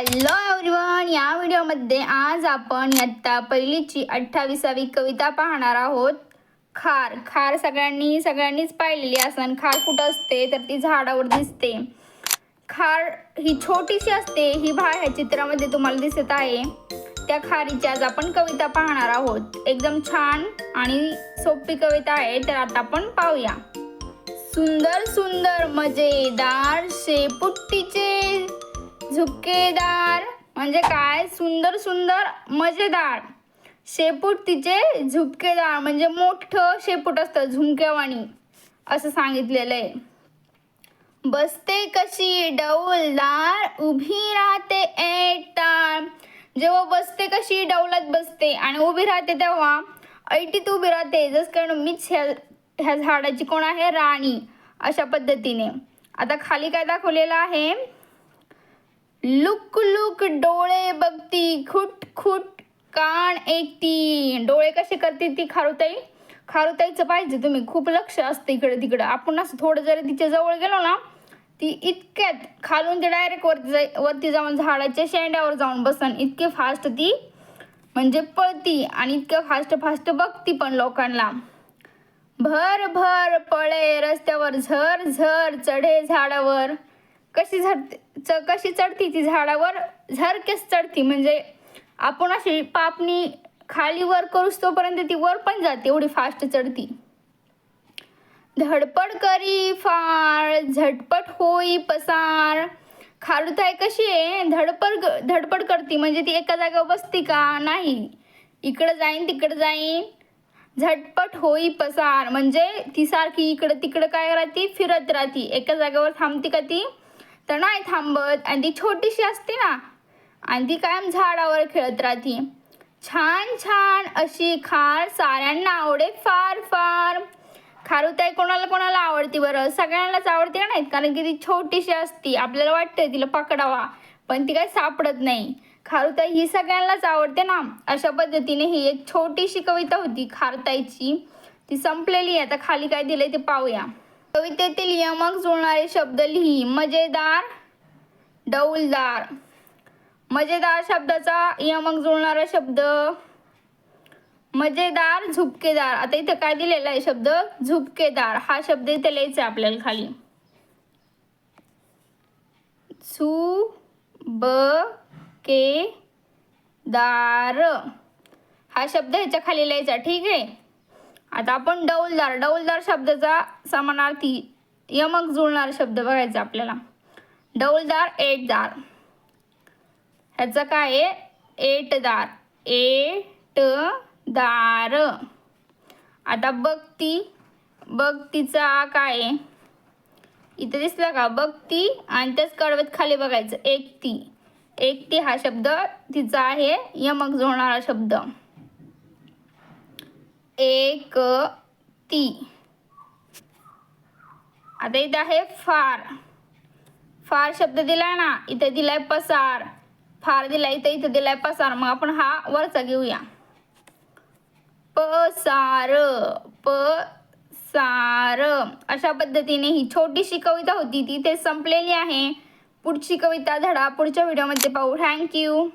Hello everyone या व्हिडिओमध्ये आज आपण इयत्ता पहिलीची अठ्ठावीसावी कविता पाहणार आहोत. खार खार सगळ्यांनी सगळ्यांनीच पाहिलेली असन. खार कुठं असते तर ती झाडावर दिसते. खार ही छोटीशी असते ही भाळ ह्या चित्रामध्ये तुम्हाला दिसत आहे. त्या खारीची आज आपण कविता पाहणार आहोत. एकदम छान आणि सोपी कविता आहे तर आता आपण पाहूया. सुंदर सुंदर मजेदार शेपुट्टीचे झुपकेदार म्हणजे काय? सुंदर सुंदर मजेदार. शेपूट तिचे झुपकेदार म्हणजे मोठं शेपूट असतं झुमकेवाणी असं सांगितलेलं आहे. बसते कशी? डौलदार उभी राहते एकटार जेव्हा बसते कशी? डौलात बसते. आणि उभी राहते तेव्हा ऐटीत उभी राहते. जस कारण मीच ह्या ह्या झाडाची कोण आहे? राणी. अशा पद्धतीने. आता खाली काय दाखवलेलं आहे? लुक लुक डोळे बघती खुट खुट कान ऐकती. डोळे कसे करते ती खारुताई? खारुताईचं पाहिजे तुम्ही खूप लक्ष असतं इकडे तिकडं. आपण असं थोडं जरी तिच्या जवळ गेलो ना ती इतक्यात खालून ते डायरेक्ट वरती जाई वरती जाऊन झाडाच्या शेंड्यावर जाऊन बसन. इतके फास्ट ती म्हणजे पळती आणि इतक्या फास्ट फास्ट बघती पण लोकांना. भर भर पळे रस्त्यावर झर झर चढे झाडावर. कशी झडते च कशी चढती ती झाडावर? झरकेच चढती. म्हणजे आपण अशी पापणी खाली वर करूस तोपर्यंत ती वर पण जाते एवढी फास्ट चढती. धडपड करी फार झटपट होई पसार. खारुताई कशी आहे? धडपड धडपड करती. म्हणजे ती एका जागेवर बसती का? नाही. इकडं जाईन तिकडं जाईन. झटपट होई पसार. म्हणजे ती सारखी इकडं तिकडं काय राहती? फिरत राहती. एका जागेवर थांबती का ती? तर नाही थांबत. आणि ती छोटीशी असते ना आणि ती कायम झाडावर खेळत राहते. छान छान अशी खार साऱ्यांना आवडे फार फार. खारुताई कोणाला कोणाला आवडते बरं? सगळ्यांनाच आवडते का नाहीत? कारण की ती छोटीशी असती. आपल्याला वाटतं तिला पकडावा पण ती काय सापडत नाही. खारुताई ही सगळ्यांनाच आवडते ना. अशा पद्धतीने ही एक छोटीशी कविता होती खारताईची ती संपलेली आहे. आता खाली काय दिलंय ते पाहूया. कवितेतील यमक जुळणारे शब्द लिही. मजेदार डौलदार. मजेदार शब्दाचा यमक जुळणारा शब्द. मजेदार झुपकेदार. आता इथं काय दिलेला आहे शब्द? झुपकेदार. हा शब्द इथे लिहायचा आहे आपल्याला खाली. सु ब के दार हा शब्द ह्याच्या खाली लिहायचा. ठीक आहे? आता आपण डौलदार डौलदार शब्दाचा समानार्थी यमक जुळणारा शब्द बघायचा आपल्याला. डौलदार एटदार. ह्याचं काय आहे? एटदार. एट दार आता बघती बघतीचा काय आहे? इथं दिसलं का? बघती आणि त्याच कडवत खाली बघायचं. एकती. एकती हा शब्द तिचा आहे यमक जुळणारा शब्द. एक ती. आता इथं आहे फार. फार शब्द दिलाय ना इथे दिलाय पसार. फार दिलाय इथं इथं दिलाय पसार. मग आपण हा वरचा घेऊया. पसार प सार अशा पद्धतीने ही छोटीशी कविता होती. ती इथे संपलेली आहे. पुढची कविता धडा. पुढच्या व्हिडिओमध्ये पाहू. थँक्यू